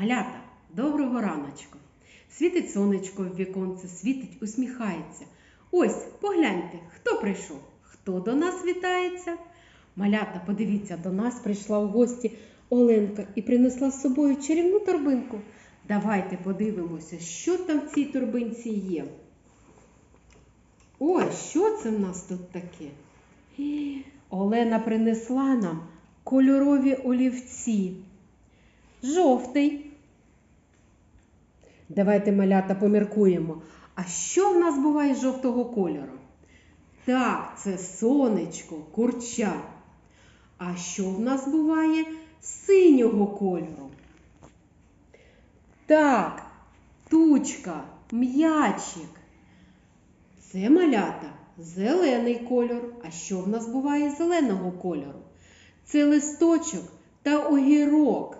Малята, доброго раночку. Світить сонечко в віконце, світить, усміхається. Ось, погляньте, хто прийшов, хто до нас вітається. Малята, подивіться, до нас прийшла в гості Оленка і принесла з собою чарівну торбинку. Давайте подивимося, що там в цій торбинці є. Ой, що це в нас тут таке? Олена принесла нам кольорові олівці. Жовтий. Давайте малята поміркуємо. А що в нас буває жовтого кольору? Так, це сонечко, курча. А що в нас буває синього кольору? Так, тучка, м'ячик. Це малята зелений кольор. А що в нас буває зеленого кольору? Це листочок та огірок.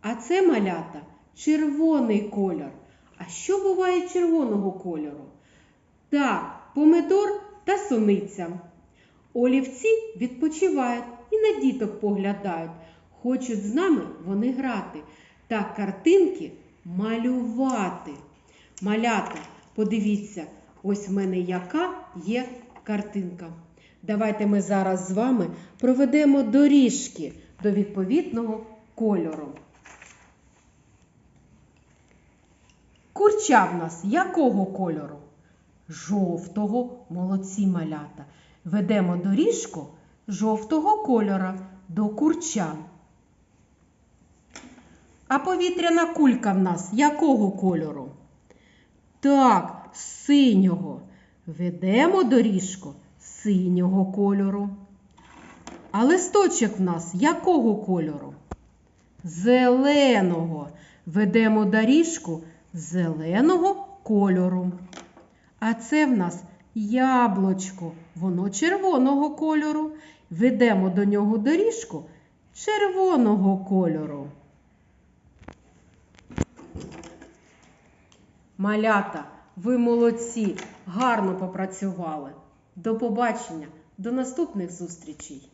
А це малята червоний кольор. А що буває червоного кольору? Так, помидор та суниця. Олівці відпочивають і на діток поглядають. Хочуть з нами вони грати та картинки малювати. Малята, подивіться, ось в мене яка є картинка. Давайте ми зараз з вами проведемо доріжки до відповідного кольору. Курча в нас якого кольору? Жовтого, молодці малята. Ведемо доріжку жовтого кольора до курча. А повітряна кулька в нас якого кольору? Так, синього. Ведемо доріжку синього кольору. А листочок в нас якого кольору? Зеленого. Ведемо доріжку зеленого кольору. А це в нас яблучко, воно червоного кольору. Ведемо до нього доріжку червоного кольору. Малята, ви молодці, гарно попрацювали. До побачення, до наступних зустрічей!